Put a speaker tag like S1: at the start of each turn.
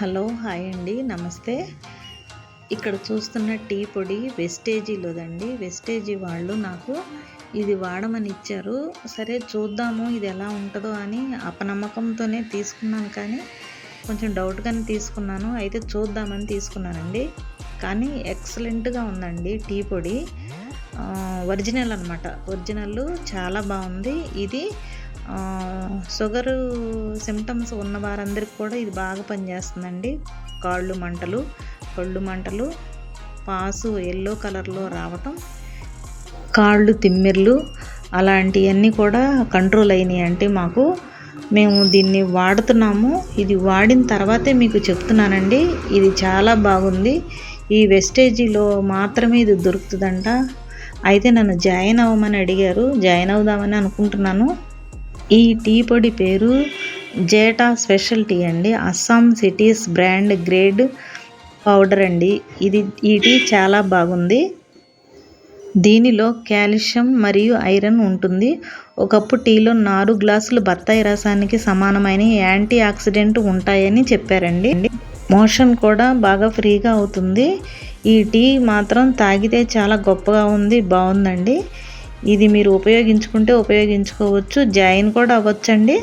S1: Hello hi అండి. నమస్తే. ఇక్కడ చూస్తున్న టీ పొడి వెస్టేజీలోదండి. వెస్టేజీ వాళ్ళు నాకు ఇది వాడమని ఇచ్చారు. సరే చూద్దాము ఇది ఎలా ఉంటుందో అని అపనమ్మకంతోనే తీసుకున్నాను కానీ కొంచెం డౌట్గానే తీసుకున్నాను. అయితే చూద్దామని తీసుకున్నానండి. కానీ ఎక్సలెంట్గా ఉందండి టీ పొడి. ఒరిజినల్ అనమాట ఒరిజినల్ చాలా బాగుంది. ఇది షుగరు సిమ్టమ్స్ ఉన్న వారందరికి కూడా ఇది బాగా పనిచేస్తుందండి. కాళ్ళు మంటలు కళ్ళు మంటలు పాసు ఎల్లో కలర్లో రావటం కాళ్ళు తిమ్మిర్లు అలాంటివన్నీ కూడా కంట్రోల్ అయినాయి. అంటే మాకు మేము దీన్ని వాడుతున్నాము. ఇది వాడిన తర్వాతే మీకు చెప్తున్నానండి. ఇది చాలా బాగుంది. ఈ వెస్టేజీలో మాత్రమే ఇది దొరుకుతుందంట. అయితే నన్ను జాయిన్ అవ్వమని అడిగారు. జాయిన్ అవుదామని అనుకుంటున్నాను. ఈ టీ పొడి పేరు జేటా స్పెషల్ టీ అండి. Assam cities brand grade powder అండి. ఇది ఈ టీ చాలా బాగుంది. దీనిలో కాల్షియం మరియు ఐరన్ ఉంటుంది. ఒకప్పుడు టీలో నాలుగు గ్లాసులు బత్తాయి రసానికి సమానమైన యాంటీ ఆక్సిడెంట్ ఉంటాయని చెప్పారండి. మోషన్ కూడా బాగా ఫ్రీగా అవుతుంది. ఈ టీ మాత్రం తాగితే చాలా గొప్పగా ఉంది బాగుందండి. ఇది మీరు ఉపయోగించుకుంటే ఉపయోగించుకోవచ్చు. జాయిన్ కూడా అవ్వచ్చండి.